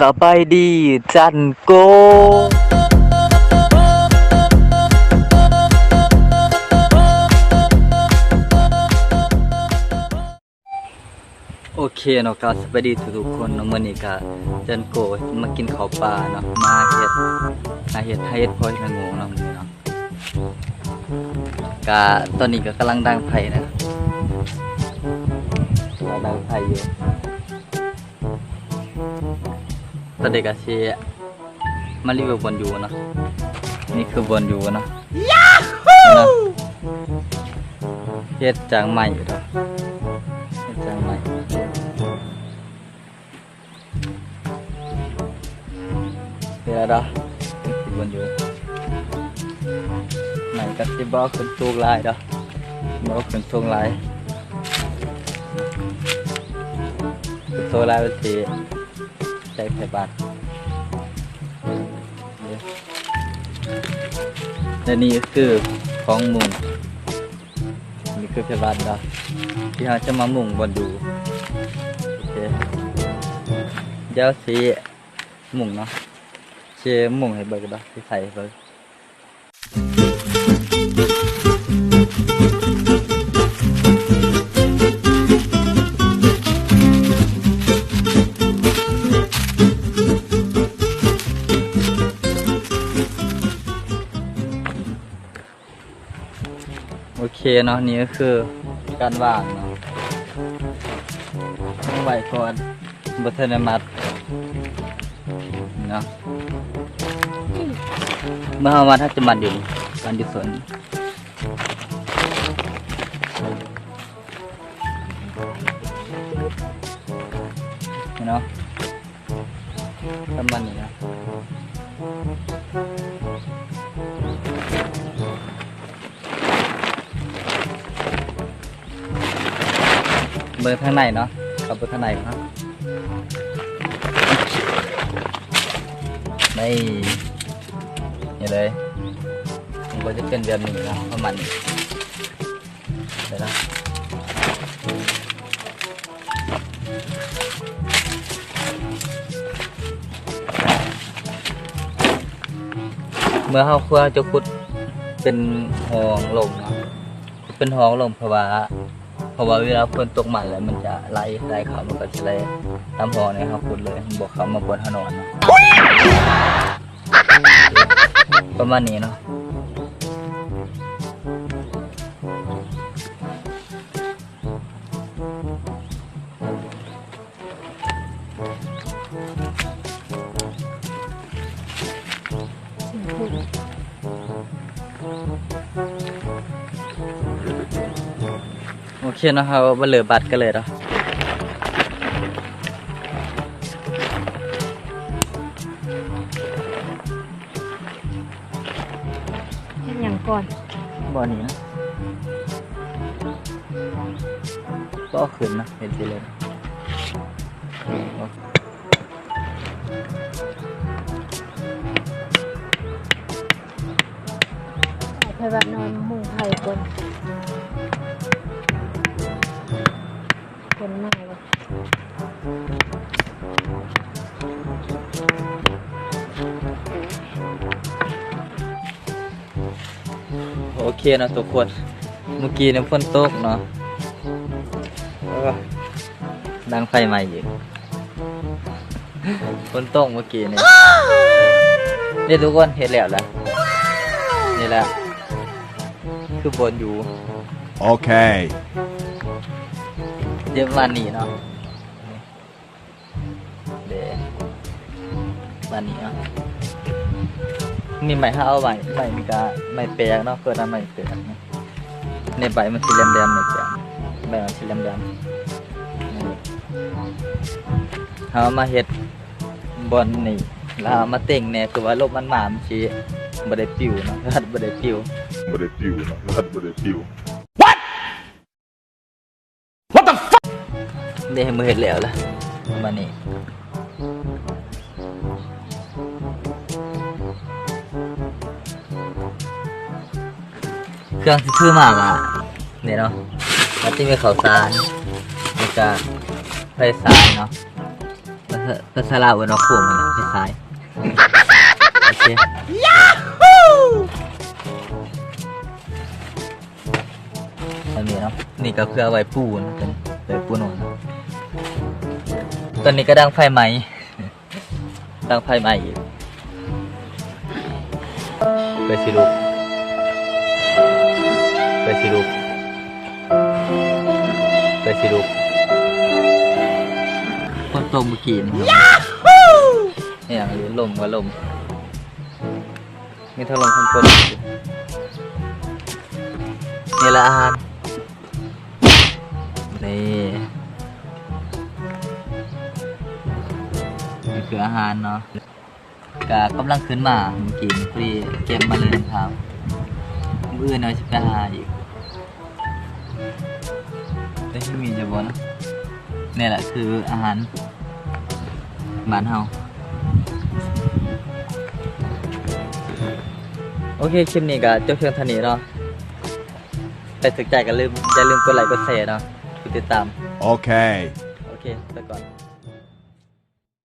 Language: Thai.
สบายดีจันโก โอเคเนาะก็สวัสดีทุกๆคนเนาะมื้อนี้ก็จันโกมากินข้าวปลาเนาะมาเฮ็ดมาเฮ็ดให้เฮ็ดพอยละงงเนาะมื้อนี้เนาะก็ตอนนี้ก็กำลังดังไผนะกำลังดังไผอยู่ ตอนเด็กก็สิมารีวิวบอลยูเนาะนี่คือบอลยูเนาะยาฮูเฮ็ดจากใหม่อยู่เนาะเฮ็ดจากใหม่เดี๋ยวเด้อคือบอลยูใหม่ก็สิบ่ขึ้นสูงหลายเด้อบ่ขึ้นสูงหลายขึ้นสูงหลายเป็นสิ ใจไผ่บาทและนี่คือของมุงนี่คือเพชรบันะที่เราจะมามุงบนดูโอเคเดี๋ยวสีมุงเนาะเชมุงให้เบิกดอกที่ใส่เบิก โอเคเนาะนี่ก็คือการวางเนาะต้องไว้ก่อนบัตเทนมัดเนาะเมื่อวันถ้าจะมันอยู่มันอยู่สวนเนาะประมาณนี้นะ เบอร์ข้างในเนาะกับเบอร์ข้างในครับนี่นี่เลยผมก็จะเป็นแบบนี้นะประมาณนี้เดี๋ยวนะเมื่อเขาคั่วจะขุดเป็นหองลงเนะเป็นหองลงเพราะว่า ราะว่าเวลาฝนตกมาแล้วมันจะไหลไหลเขามันก็จะไหลตามหอเนี่ยครับคุณเลยบอกเขามาบนถนนเนาะประมาณนี้เนาะ อเคเนาะครับว่าเหลือบัตรกันเลยเนาะเห็นอย่างก่อนบ่อนี้นะก็เอาขึ้นนะเห็นสิเลยโอเคเอาไปแบบนอนมุงไผ่ก่อน คนมากเลยโอเคเนาะทุกคน เมื่อกี้เนี่ยฝนตกเนาะแล้วก็ดังไฟใหม่อีกฝนตกเมื่อกี้เนี่ยนี่ทุกคนเห็นแล้วแหละนี่แหละคือบนอยู่ Okay. เดี๋ยววันนี้เนาะเดี๋ยววันนี้เนาะมีไม้ห้าเอาไว้ไม้มีกาไม้แปลกเนาะเกิดอะไรไม้แปลกเนาะในใบมันสีแดงๆไม้แปลกใบมันสีแดงๆเอามาเฮ็ดบอลนี่แล้วมาเต่งเนี่ยคือว่าลมมันหมามันสิบ่ได้ปิวเนาะรัดบ่ได้ปิว But it few, not but it few. ได้ให้มือเห็ดแล้วล่ะประมาณนี้เครื่องที่คือมากอะเนี่ยเนาะมันจะมีข้าวสารแล้วก็ไฟสายเนาะแล้วก็ภาษาลาวเอิ้นว่าโค้งมันน่ะคล้ายๆโอเคอันนี้เนาะนี่ก็คือเอาไว้ปูนะเป็นไว้ปูหนอนเนาะ ตอนนี้ก็ดังไฟไหม ดังไฟไหมอีกไปสิลูกไปสิลูกไปสิลูกคนตกเมื่อกี้นี่ครับเนี่ยอย่างนี้ลมว่าลมมีทั้งลมทั้งฝนนี่แหละอาหารนี่นี่ คืออาหารเนาะกะกำลังขึ้นมาเมื่อกี้นี่พอดีเก็บมาเลยครับมื้ออื่นเอาสิไปหาอีกได้ที่มีจะบ่นะนี่แหละคืออาหารบ้านเฮาโอเคคลิปนี้ก็จบเพียงเท่านี้เนาะแต่ถึกใจก็ลืมอย่าลืมกดไลค์กดแชร์เนาะกดติดตาม Okay. โอเคไปก่อน